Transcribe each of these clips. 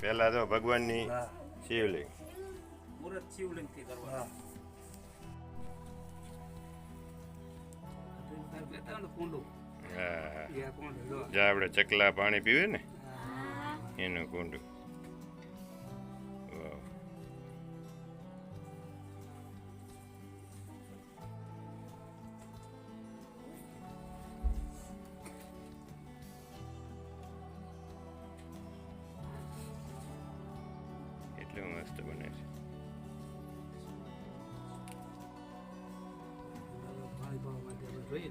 પેલા તો ભગવાનની શિવલિંગ. મુહૂર્ત શિવલિંગથી કરવા હા. લેતા હોય ને કુંડું હા. એ આ કુંડું જો. જ્યાં આપણે ચકલા પાણી પીવે ને એનું કુંડું. મસ્ત બને છે જોઈએ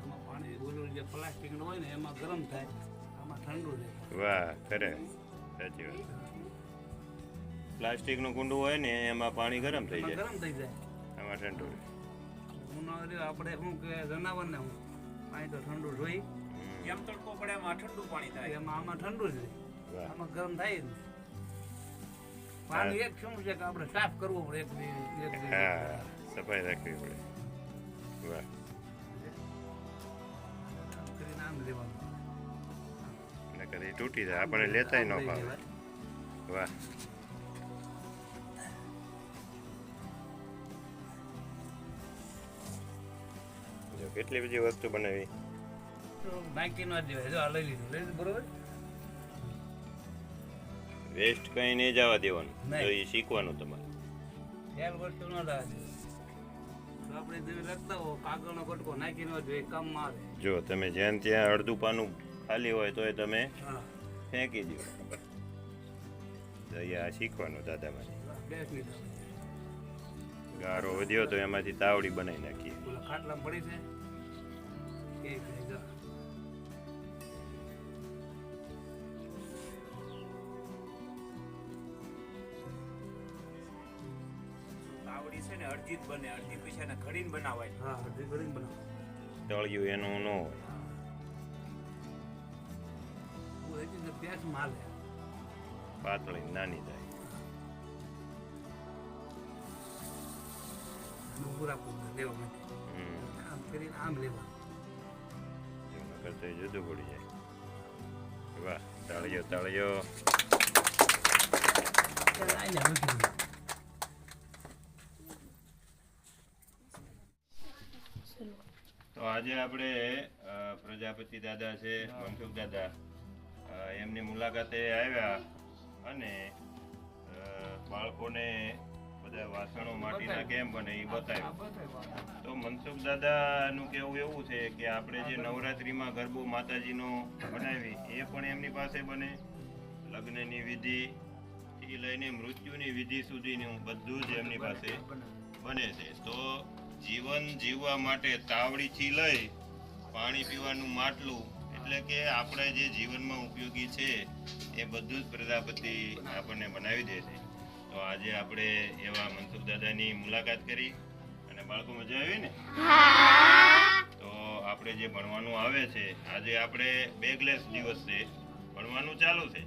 આમાં પાણી ઓલું જે પ્લાસ્ટિકનું હોય ને એમાં ગરમ થાય આમાં ઠંડુ રહે વાહ ખરે. સાચી વાત. પ્લાસ્ટિકનું કુંડું હોય ને એમાં પાણી ગરમ થઈ જાય. ગરમ થઈ જાય. આમાં ઠંડુ રહે. ઉનાળે આપણે શું કે જનાવરને હું પાણી તો ઠંડુ જોઈ. એમ તડકો પડે એમાં ઠંડુ પાણી થાય. એમાં આમાં ઠંડુ જ રહે. આમાં ગરમ થાય જ નહીં. પાણી એક શું છે કે આપણે સાફ કરવું પડે એક હા સફાઈ રાખવી પડે. વાહ. કરીને આમ લેવાનું. નકર એ તૂટી જાય આપણે લેતાય ન ફાવે વાહ. જો કેટલી બધી વસ્તુ બનાવી? તો નાખી ન દેવાય. જો આ લઈ લીધું. લઈ લીધું બરોબર? વેસ્ટ કઈ નહીં જવા દેવાનું. તો એ શીખવાનું તમારે. ખ્યાલ વસ્તુ ન આપણે તમે લખતા હો કાગળનો કટકો નાખીને જોઈએ કામમાં આવે જો તમે જ્યાં ત્યાં અડધું પાનું ખાલી હોય તો એ તમે ફેંકી દો. તો આ શીખવાનું દાદા મારે ગારો વધ્યો તો એમાંથી તાવડી બનાવી નાખીએ. ખાટલા પડી છે. તાવડી છે ને અડધી જ બને. અડધી પૈસા ને ઘડીને બનાવાય. હા અડધી કરીને બનાવાય. તળિયું એનું ન હોય. પ્યાસ પેસ માલ. પાતળી નાની થાય. પૂરા પૂરા લેવા માટે. આમ કરીને આમ લેવા કરતા જુદું પડી જાય. વાહ તાળીઓ તાળીઓ તો આજે આપણે પ્રજાપતિ દાદા છે મનસુખ દાદા. એમની મુલાકાતે આવ્યા અને બાળકોને બધા વાસણો માટીના કેમ બને એ બતાવ્યું. તો મનસુખ દાદાનું કેવું એવું છે કે આપણે જે નવરાત્રિમાં ગરબો માતાજીનો બનાવી એ પણ એમની પાસે બને. લગ્નની વિધિ થી લઈને મૃત્યુની વિધિ સુધીનું બધું જ એમની પાસે બને છે. તો જીવન જીવવા માટે તાવડીથી લઈ પાણી પીવાનું માટલું એટલે કે આપણે જે જીવનમાં ઉપયોગી છે એ બધું જ પ્રજાપતિ આપણને બનાવી દે છે. તો આજે આપણે એવા મનસુખ દાદાની મુલાકાત કરી અને બાળકો મજા આવી ને? તો આપણે જે ભણવાનું આવે છે આજે આપણે બેગલેસ દિવસ છે ભણવાનું ચાલુ છે.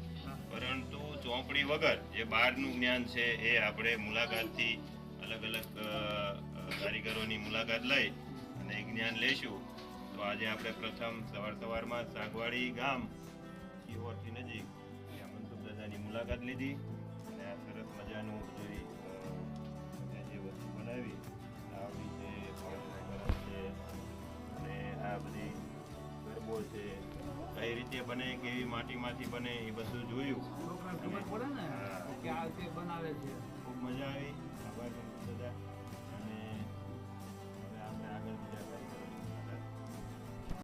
પરંતુ ચોપડી વગર જે બહારનું જ્ઞાન છે એ આપણે મુલાકાતથી અલગ અલગ કારીગરોની મુલાકાત લઈ અને જ્ઞાન લઈશું તો આજે આપણે પ્રથમ સવાર સવારમાં સાગવાડી ગામ શિહોરથી નજીક ત્યાં મનસુખ દાદાની મુલાકાત લીધી અને આ સરસ મજાનું બધું જે વસ્તુ બનાવી આવી છે ગરમ છે અને આ બધી ગરબો છે કઈ રીતે બને કેવી માટીમાંથી બને એ બધું જોયું. બનાવે છે?